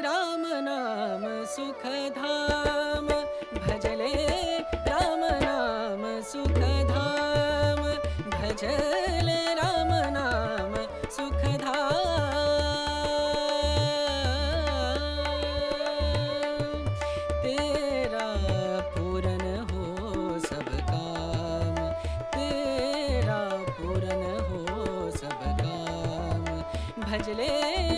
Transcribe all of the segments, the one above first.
राम नाम सुखधाम। भजले राम नाम सुखधाम। भजले राम नाम सुखधाम। तेरा पूरन हो सब काम। तेरा पूरन हो सब काम। भजले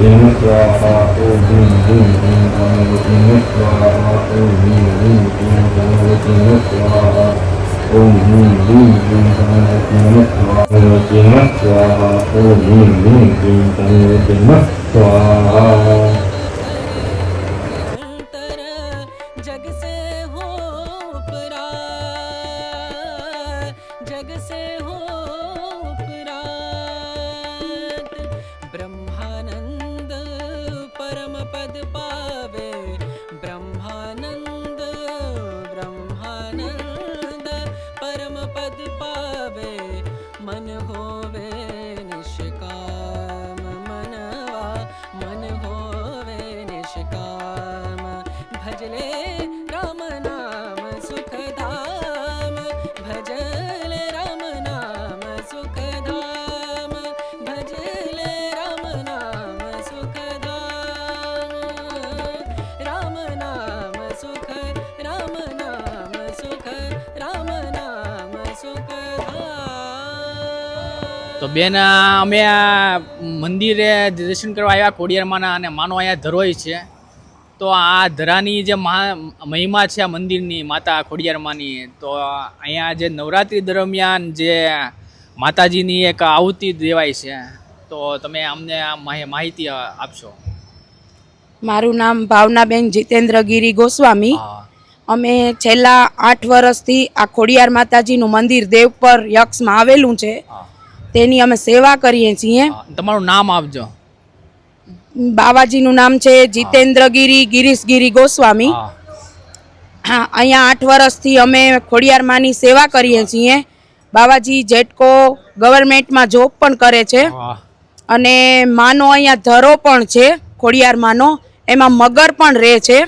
إنك وراء منهم إن أمرتنك وراء منهم إن أمرتنك وراء منهم إن أمرتنك وراء منهم إن أمرتنك وراء તો બેન અમે આ મંદિરે દર્શન કરવા આવ્યા કોડિયારમાંના અને માનો અહીંયા ધરોઈ છે. તો આ ધરાની જે મહા મહિમા છે આ મંદિરની માતા ખોડિયારમાંની તો અહીંયા જે નવરાત્રિ દરમિયાન જે માતાજીની એક આહુતિ દેવાય છે. તો તમે અમને આ માહિતી આપશો. મારું નામ ભાવનાબેન જીતેન્દ્રગીરી ગોસ્વામી. અમે છેલ્લા આઠ વર્ષથી આ ખોડિયાર માતાજીનું મંદિર દેવ પર યક્ષમાં આવેલું છે. તેની અમે સેવા કરીએ છીએ. તમારું નામ આપજો. બાવાજીનું નામ છે જીતેન્દ્રગીરી ગિરીશગીરી ગોસ્વામી. હા. અહીંયા આઠ વર્ષથી અમે ખોડિયાર માની સેવા કરીએ છીએ. બાવાજી જેટકો ગવર્મેન્ટમાં જોબ પણ કરે છે. અને માનો અહીંયા ધરો પણ છે ખોડિયાર માનો એમાં મગર પણ રહે છે.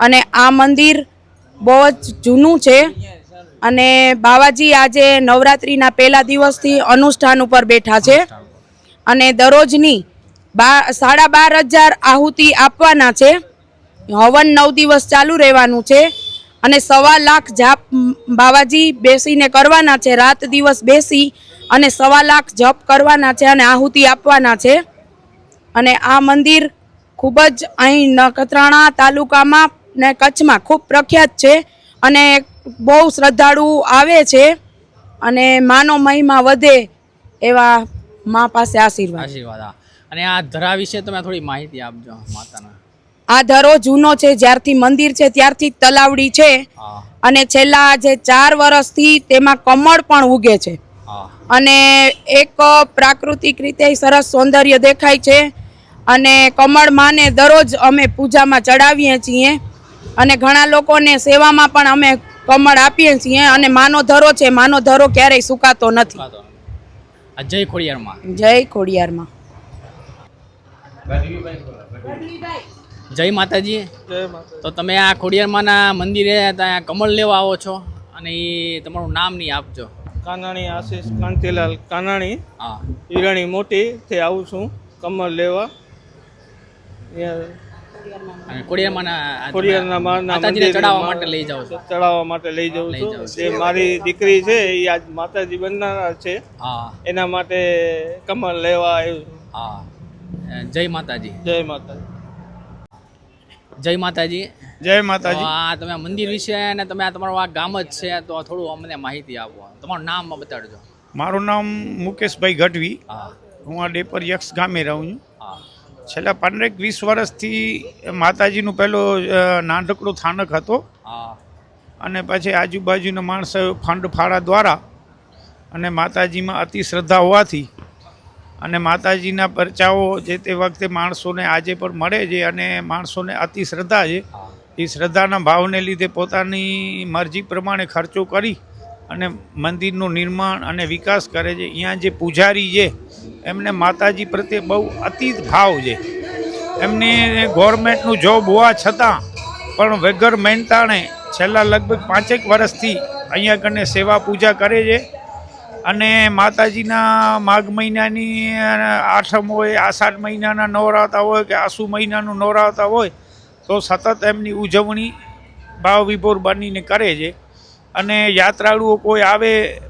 અને આ મંદિર બહુ જ જૂનું છે. અને બાવાજી આજે નવરાત્રિના પહેલા દિવસથી અનુષ્ઠાન ઉપર બેઠા છે. અને દરરોજની બા સાડા બાર હજાર આહુતિ આપવાના છે. હવન નવ દિવસ ચાલુ રહેવાનું છે. અને સવા લાખ જાપ બાવાજી બેસીને કરવાના છે. રાત દિવસ બેસી અને સવા લાખ જપ કરવાના છે અને આહુતિ આપવાના છે. અને આ મંદિર ખૂબ જ અહીં નખત્રાણા તાલુકામાં ને કચ્છમાં ખૂબ પ્રખ્યાત છે. અને બહુ શ્રદ્ધાળુ આવે છે અને માનો મહિમા વધે એવા મા પાસે આશીર્વાદ. આશીર્વાદ અને આ ધરા વિશે તમે થોડી માહિતી આપજો માતાના. આ ધરો જૂનો છે જ્યારથી મંદિર છે ત્યારથી તલાવડી છે. અને છેલ્લા જે ચાર વર્ષથી તેમાં કમળ પણ ઉગે છે. અને એક પ્રાકૃતિક રીતે સરસ સૌંદર્ય દેખાય છે. અને કમળ માને દરરોજ અમે પૂજામાં ચડાવીએ છીએ. અને ઘણા લોકોને સેવામાં પણ અમે કમળ આપીએ છીએ અને માનો ધરો છે માનો ધરો ક્યારેય સુકાતો નથી. જય ખોડિયારમાં. જય ખોડિયારમાં. જય માતાજી. તો તમે આ ખોડિયારમાંના મંદિરે ત્યાં કમળ લેવા આવો છો અને એ તમારું નામ નહીં આપજો. કાનાણી આશીષ કાંતિલાલ કાનાણી. હા. હિરાણી મોટી થી આવું છું કમળ લેવા. અહીંયા અને ખોડિયારમાંના આ તમે માતાજીને ચડાવવા માટે લઈ જાઓ છો? ચડાવવા માટે લઈ જાઉં છું. જે મારી દીકરી છે એ આજ માતાજી બનનારા છે. એના માટે કમળ લેવા આવ્યું હા. જય માતાજી. જય માતાજી. જય માતાજી. જય માતાજી. આ તમે મંદિર વિશે અને તમે આ તમારું આ ગામ જ છે તો થોડું અમને માહિતી આપો. તમારું નામ બતાડજો. મારું નામ મુકેશભાઈ ગઢવી. હા. હું આ ડેપર યક્ષ ગામે રહું છું. છેલ્લા પંદરેક વીસ વર્ષથી માતાજીનું પહેલો નાનકડું થાનક હતો. અને પછી આજુબાજુના માણસો ફંડ ફાળા દ્વારા અને માતાજીમાં અતિ શ્રદ્ધા હોવાથી અને માતાજીના પરચાઓ જે તે વખતે માણસોને આજે પણ મળે છે અને માણસોને અતિ શ્રદ્ધા છે એ શ્રદ્ધાના ભાવને લીધે પોતાની મરજી પ્રમાણે ખર્ચો કરી અને મંદિરનું નિર્માણ અને વિકાસ કરે છે. અહીંયા જે પૂજારી છે એમને માતાજી પ્રત્યે બહુ અતિ ભાવ છે. એમને ગવર્મેન્ટનું જોબ હોવા છતાં પણ વગર મહેનતાણે છેલ્લા લગભગ પાંચેક વર્ષથી અહીંયા કને સેવા પૂજા કરે છે અને માતાજીના માઘ મહિનાની આઠમ હોય આષાઢ મહિનાના નવરાતા હોય કે આસુ મહિનાનું નવરાતા હોય તો સતત એમની ઉજવણી ભાવ વિભોર બનીને કરે છે. અને યાત્રાળુઓ કોઈ આવે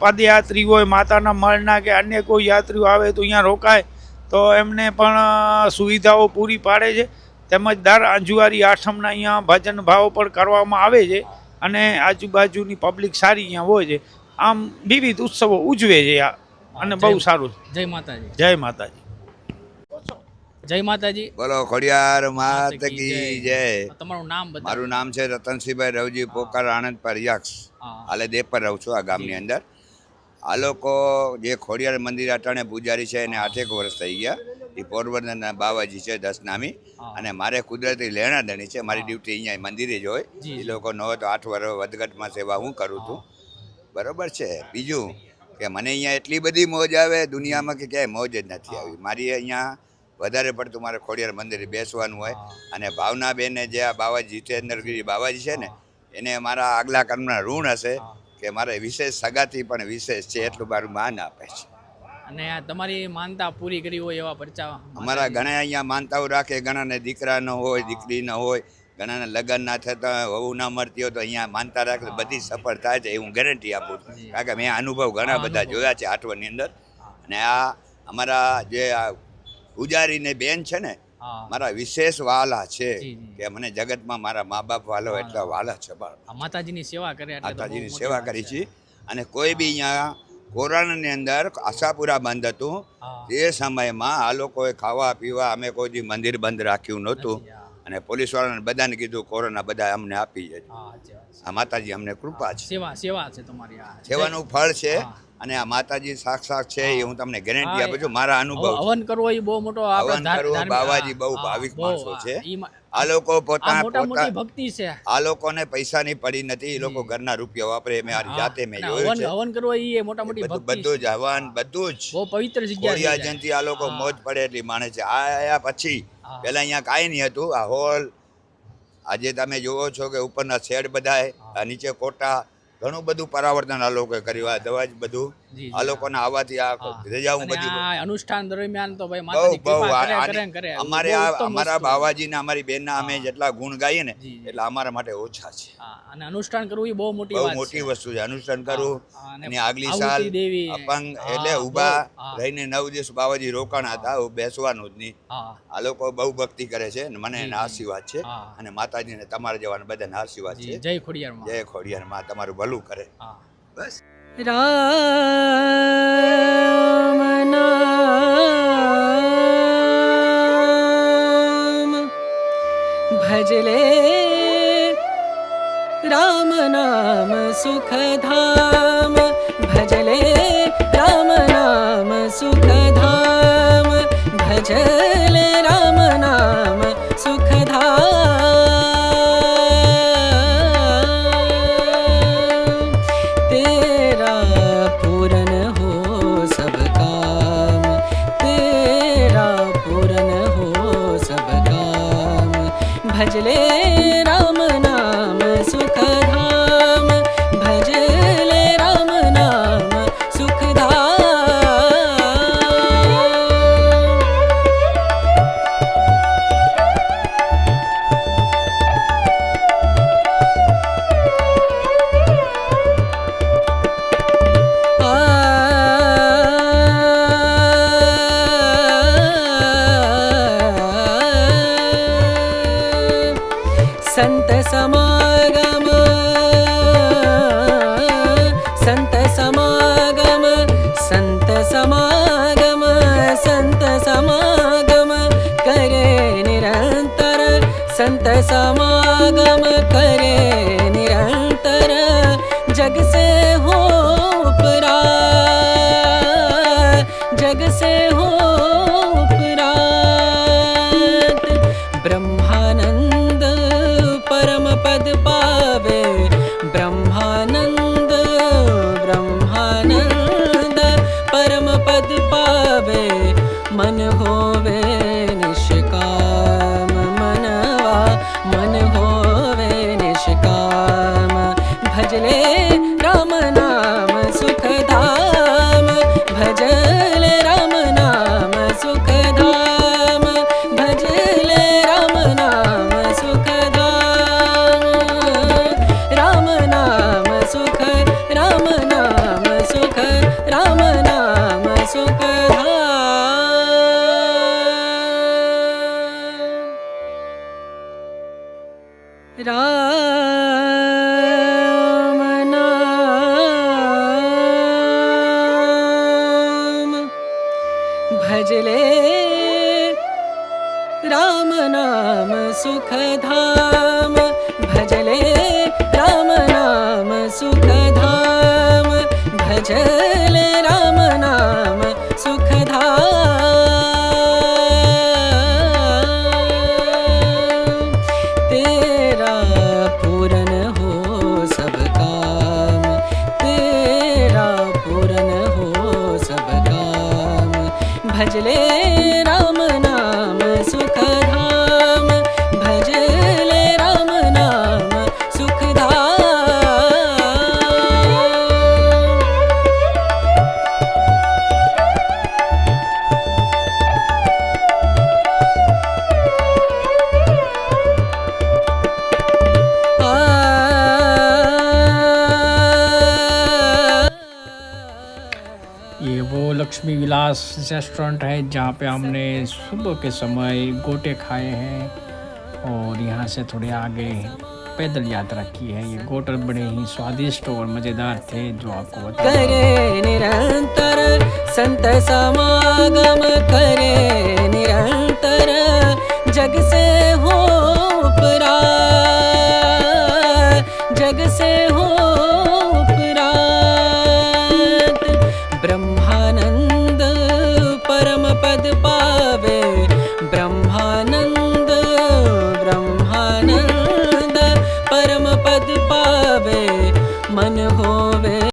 પદયાત્રી હોય માતાના મળના કે અન્ય કોઈ યાત્રીઓ આવે તો અહીંયા રોકાય તો એમને પણ સુવિધાઓ પૂરી પાડે છે. તેમજ દર અંજુવારી આઠમના અહીંયા ભજન ભાવ પણ કરવામાં આવે છે અને આજુબાજુની પબ્લિક સારી અહીંયા હોય છે. આમ વિવિધ ઉત્સવો ઉજવે છે આ અને બહુ સારું છે. જય માતાજી. જય માતાજી. જય માતાજી. બોલો ખોડિયાર માત કી જય. તમારું નામ બતાવો. મારું નામ છે રતનસિંહભાઈ રવજી પોકાર આણંદ પર યક્ષ હાલે દેવ પર રહું છું આ ગામની અંદર. આ લોકો જે ખોડિયાર મંદિર અટાણે પૂજારી છે એને આઠેક વર્ષ થઈ ગયા. એ પોરબંદરના બાવાજી છે દસ નામી અને મારે કુદરતી લેણાદણી છે. મારી ડ્યુટી અહીંયા મંદિરે જ હોય. એ લોકો ન હોય તો આઠ વર્ષ વધઘટમાં સેવા હું કરું છું. બરોબર છે. બીજું કે મને અહીંયા એટલી બધી મોજ આવે દુનિયામાં કે ક્યાંય મોજ જ નથી આવી. મારી અહીંયા વધારે પડતું મારે ખોડિયાર મંદિરે બેસવાનું હોય. અને ભાવનાબેને જે આ બાવાજી જીતેન્દ્રગીરી બાવાજી છે ને એને મારા આગલા કર્મના ઋણ હશે કે મારે વિશેષ સગાથી પણ વિશેષ છે એટલું મારું માન આપે છે. અને આ તમારી માનતા પૂરી કરી હોય એવા પરચા અમારા ઘણા અહીંયા માનતાઓ રાખે ઘણાને દીકરા ન હોય દીકરી ન હોય ઘણાને લગ્ન ના થતા હોય વહુ ના મળતી હોય તો અહીંયા માનતા રાખે બધી સફળ થાય છે એ હું ગેરંટી આપું છું. કારણ કે મેં અનુભવ ઘણા બધા જોયા છે આઠવાની અંદર. અને આ અમારા જે આ પૂજારીને બેન છે ને મારા વિશેષ વાલા છે. કે મને જગતમાં મારા મા બાપ વાલો. એટલા વાલા છે માતાજીની સેવા કરે માતાજીની સેવા કરી છે. અને કોઈ બી અહીંયા કોરોનાની અંદર આશાપુરા બંધ હતું. તે સમયમાં આ લોકોએ ખાવા પીવા અમે કોઈ મંદિર બંધ રાખ્યું નહોતું. અને પોલીસવાળાને બધાને કીધું કોરોના બધા અમને આપી છે. આ માતાજી અમને કૃપા છે. સેવા સેવા છે તમારી આ. સેવાનું ફળ છે અને આ માતાજી સાક્ષાત છે એ હું. તમને ગેરંટી આપું છું મારા અનુભવ હવન કરવો એ બહુ મોટો હવન કરવો બાવાજી બહુ ભાવિક માણસો છે. આ લોકો પોતાના પોતા ભક્તિ છે. આ લોકોને પૈસાની પડી નથી એ લોકો ઘરના રૂપિયા વાપરે મેં મારી જાતે મેં જોયું હવન છે. હવન કરવો એ મોટા મોટી બધું ભક્તિ બધું જ હવન બધું જ. બહુ પવિત્ર જગ્યા છે. આ લોકો મોજ પડે એટલી માણે છે. આ આયા પછી પેલા અહીંયા કાંઈ નહીં હતું. આ હોલ આજે તમે જુઓ છો કે ઉપરના શેડ બધાય આ નીચે કોટા ઘણું બધું પરાવર્તન આ લોકોએ કર્યું. આ દવા જ બધું આ લોકોના આવવાથી આ. રજાઓ અને અનુષ્ઠાન દરમિયાન તો ભાઈ માતાજી કૃપા કરે કરે અમારે આ અમારા. બાવાજીના અમારી બેનના અમે જેટલા ગુણ ગાઈએ ને. એટલે અમારા માટે ઓછા છે. અને અનુષ્ઠાન કરવું એ બહુ મોટી બહુ વાત મોટી વસ્તુ છે. અનુષ્ઠાન કરવું અને આગલી સાલ અપંગ એટલે ઊભા રહીને નવ દિવસ બાવાજી રોકાણા હતા બેસવાનું જ નહીં. આ લોકો બહુ ભક્તિ કરે છે અને મને એના આશીર્વાદ છે. અને માતાજીને તમારા જવાના બધાને આશીર્વાદ છે. જય ખોડિયાર જય ખોડિયાર માં તમારું ભલું કરે. બસ. भजले राम नाम सुखधाम। भजले राम नाम सुखधाम। भज समागम सन्त समागम सन्त समागम सन्त समागम करे निरन्तर सन्त समागम करे निरन्तर जग से हो मन हो राम नाम सुखधाम। भजले राम नाम सुखधाम। भजले राम नाम सुखधाम। तेरा पूरन हो सब काम। तेरा पूरन हो सब काम। भजले लक्ष्मी विलास रेस्टोरेंट है, जहाँ पे हमने सुबह के समय गोटे खाए हैं और यहाँ से थोड़े आगे पैदल यात्रा की है। ये गोटर बड़े ही स्वादिष्ट और मज़ेदार थे, जो आपको बता करे निरंतर संत समागम, करे